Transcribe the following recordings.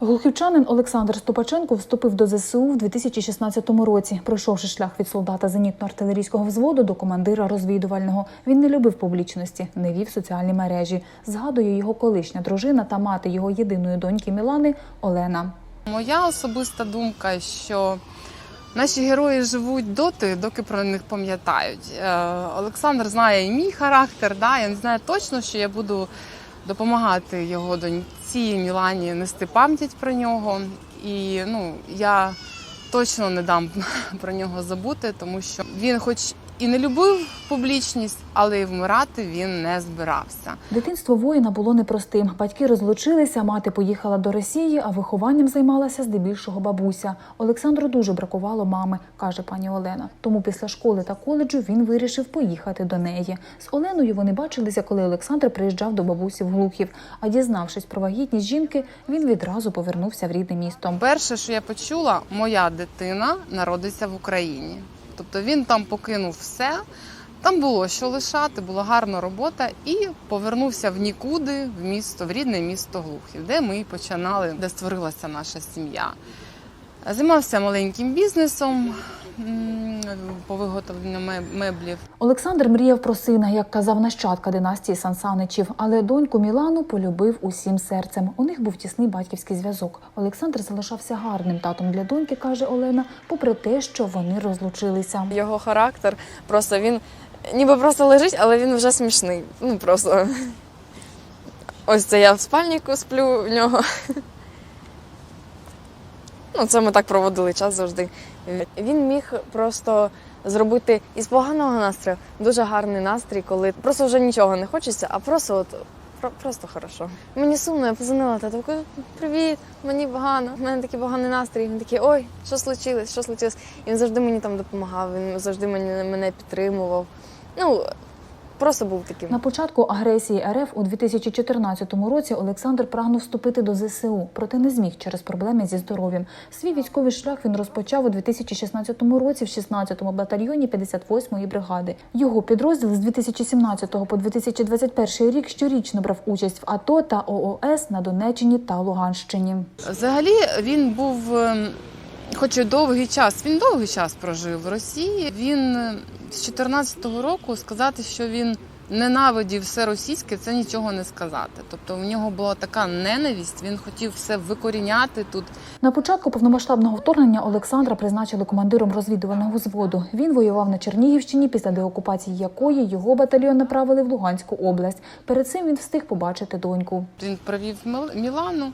Глухівчанин Олександр Стопаченко вступив до ЗСУ в 2016 році, пройшовши шлях від солдата зенітно-артилерійського взводу до командира розвідувального. Він не любив публічності, не вів соціальні мережі. Згадує його колишня дружина та мати його єдиної доньки Мілани Олена. Моя особиста думка, що наші герої живуть доти, доки про них пам'ятають. Е, Олександр знає і мій характер, да, він знає точно, що я буду допомагати його доньці Мілані нести пам'ять про нього. І ну, я точно не дам про нього забути, тому що він, хоч і не любив публічність, але й вмирати він не збирався. Дитинство воїна було непростим. Батьки розлучилися, мати поїхала до Росії, а вихованням займалася здебільшого бабуся. Олександру дуже бракувало мами, каже пані Олена. Тому після школи та коледжу він вирішив поїхати до неї. З Оленою вони бачилися, коли Олександр приїжджав до бабусі в Глухів. А дізнавшись про вагітність жінки, він відразу повернувся в рідне місто. Перше, що я почула, моя дитина народиться в Україні. Тобто він там покинув все. Там було що лишати, була гарна робота, і повернувся в нікуди, в місто, в рідне місто Глухів, де ми починали, де створилася наша сім'я. Займався маленьким бізнесом по виготовленню меблів. Олександр мріяв про сина, як казав нащадка династії Сансаничів, але доньку Мілану полюбив усім серцем. У них був тісний батьківський зв'язок. Олександр залишався гарним татом для доньки, каже Олена, попри те, що вони розлучилися. Його характер просто він ніби просто лежить, але він вже смішний. Ну просто. Ось це я в спальнику сплю в нього. Ну, це ми так проводили час завжди. Він міг просто зробити із поганого настрою дуже гарний настрій, коли просто вже нічого не хочеться, а просто от. про- Просто хорошо. Мені сумно, я позвонила тату, кажу, привіт, мені погано, в мене такий поганий настрій. Він такий, ой, що случилось, що случилось? І він завжди мені там допомагав, він завжди мене, мене підтримував. Ну, просто був таким. На початку агресії РФ у 2014 році Олександр прагнув вступити до ЗСУ, проте не зміг через проблеми зі здоров'ям. Свій військовий шлях він розпочав у 2016 році в 16-му батальйоні 58-ї бригади. Його підрозділ з 2017 по 2021 рік щорічно брав участь в АТО та ООС на Донеччині та Луганщині. Взагалі він був, ем, хоч і довгий час, він довгий час прожив в Росії. Він з 14-го року сказати, що він ненавидів все російське, це нічого не сказати. Тобто в нього була така ненависть, він хотів все викоріняти тут. На початку повномасштабного вторгнення Олександра призначили командиром розвідувального взводу. Він воював на Чернігівщині, після деокупації якої його батальйон направили в Луганську область. Перед цим він встиг побачити доньку. Він провів Мілану.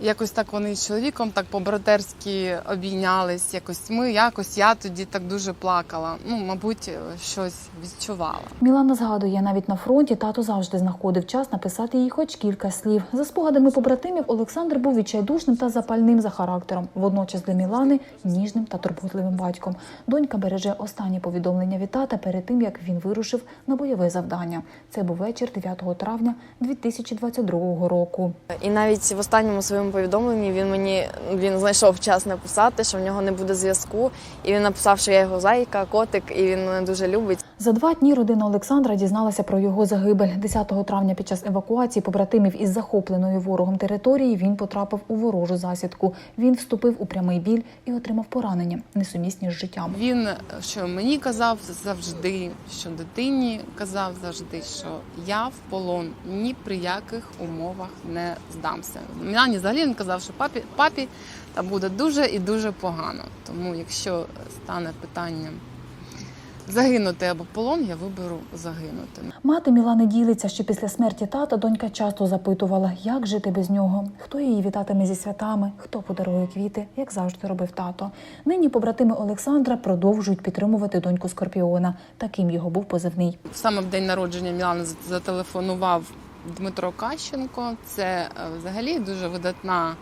Якось так вони з чоловіком так по-братерськи обійнялись. Якось ми, якось я тоді так дуже плакала. Ну, мабуть, щось відчувала. Мілана згадує, навіть на фронті тато завжди знаходив час написати їй хоч кілька слів. За спогадами побратимів, Олександр був відчайдушним та запальним за характером. Водночас для Мілани ніжним та турботливим батьком. Донька береже останнє повідомлення від тата перед тим, як він вирушив на бойове завдання. Це був вечір 9 травня 2022 року. І навіть в останньому своєму повідомленні він мені він знайшов час написати, що в нього не буде зв'язку. І він написав, що я його зайка, котик, і він мене дуже любить. За два дні родина Олександра дізналася про його загибель. 10 травня під час евакуації побратимів із захопленої ворогом території він потрапив у ворожу засідку. Він вступив у прямий біль і отримав поранення, несумісні з життям. Він що мені казав завжди, що дитині казав завжди, що я в полон ні при яких умовах не здамся. Мені взагалі він казав, що папі, папі та буде дуже і дуже погано. Тому якщо стане питанням загинути або полон, я виберу загинути. Мати Мілани ділиться, що після смерті тата донька часто запитувала, як жити без нього, хто її вітатиме зі святами, хто подарує квіти, як завжди робив тато. Нині побратими Олександра продовжують підтримувати доньку Скорпіона. Таким його був позивний. Саме в день народження Мілани зателефонував Дмитро Кащенко. Це е, взагалі дуже видатна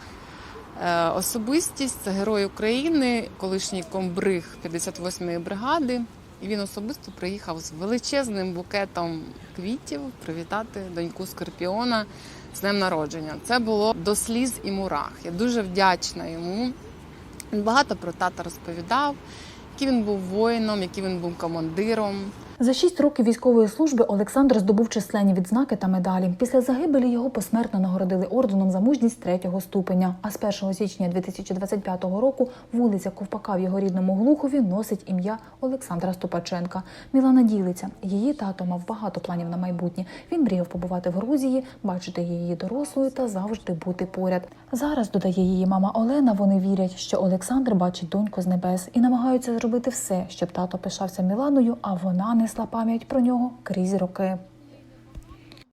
е, особистість. Це герой України, колишній комбриг 58-ї бригади. І він особисто приїхав з величезним букетом квітів привітати доньку Скорпіона з днем народження. Це було до сліз і мурах. Я дуже вдячна йому. Він багато про тата розповідав, який він був воїном, який він був командиром. За шість років військової служби Олександр здобув численні відзнаки та медалі. Після загибелі його посмертно нагородили орденом за мужність третього ступеня. А з 1 січня 2025 року вулиця Ковпака в його рідному Глухові носить ім'я Олександра Ступаченка. Мілана ділиться. Її тато мав багато планів на майбутнє. Він мріяв побувати в Грузії, бачити її дорослою та завжди бути поряд. Зараз додає її мама Олена. Вони вірять, що Олександр бачить доньку з небес і намагаються зробити все, щоб тато пишався Міланою, а вона несла пам'ять про нього крізь роки.